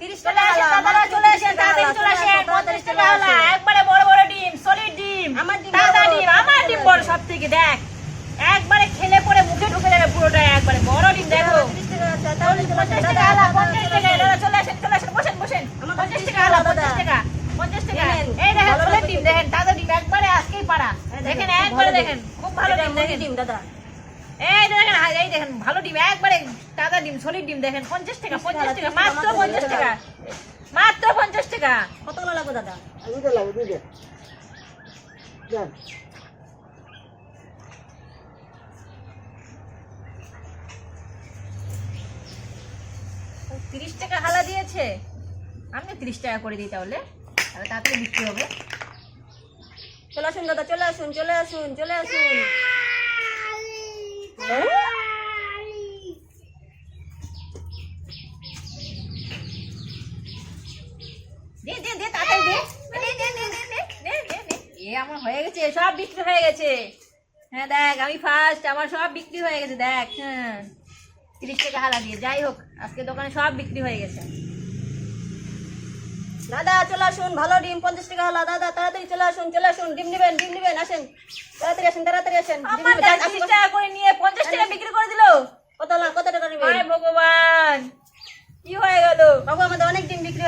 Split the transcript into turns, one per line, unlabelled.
তিরিশ চলে আসেন দাদারা চলে আসেন তাড়াতাড়ি চলে চলে আসেন আসুন, টাকা হলা
একবারে বড় বড় ডিম সলিড ডিম
আমার ডিম তাজা ডিম আমার ডিম বড়
সব থেকে দেখ একবারে খেলে পরে মুখে ঢুকে যাবে পুরোটা একবারে বড় ডিম দেখো।
তিরিশ টাকা আছে, তাড়াতাড়ি চলে পঞ্চাশ টাকা দাদা, পঞ্চাশ টাকা দাদা
চলে আসেন চলে আসেন বসেন বসেন। পঞ্চাশ পঞ্চাশ টাকা টাকা আলা আলা, পঞ্চাশ টাকা পঞ্চাশ টাকা। এই দেখেন ভালো ডিম দেখেন তাজা ডিম একবারে আজকেই পাড়া। দেখেন খুব একবারে ভালো দেখেন খুব ভালো ডিম দেখেন।
ডিম দাদা।
এই দেখেন দেখেন ভালো ডিম একবারে তাজা ডিম সলিড ডিম দেখেন পঞ্চাশ টাকা তিরিশ পঞ্চাশ টাকা, টাকা মাত্র পঞ্চাশ টাকা মাত্র পঞ্চাশ টাকা।
কতগুলো লাগবে দাদা? দুইটা লাগবে দুইটা।
তিরিশ টাকা হালা দিয়েছে। আমি তিরিশ টাকা করে দিই তাহলে তাহলে তাড়াতাড়ি বিক্রি হবে।
চলে আসুন দাদা চলে আসুন চলে আসুন চলে আসুন।
সব বিক্রি হয়ে গেছে। হ্যাঁ দেখ আমি ফার্স্ট আমার সব বিক্রি হয়ে গেছে দেখ হ্যাঁ। তিরিশ টাকা হালা দিয়ে যাই হোক আজকে দোকানে সব বিক্রি হয়ে গেছে।
দাদা চলে আসুন ভালো ডিম পঞ্চাশ টাকা হলো। দাদা তাড়াতাড়ি চলে আসুন চলে আসুন ডিম নেবেন ডিম নেবেন আসেন। তাড়াতাড়ি আসেন তাড়াতাড়ি আসেন। আশি
টাকা করে নিয়ে পঞ্চাশ টাকা বিক্রি করে দিল?
কত কত টাকা
ভগবান। কি হয়ে গেল?
বাবু আমাদের অনেক ডিম বিক্রি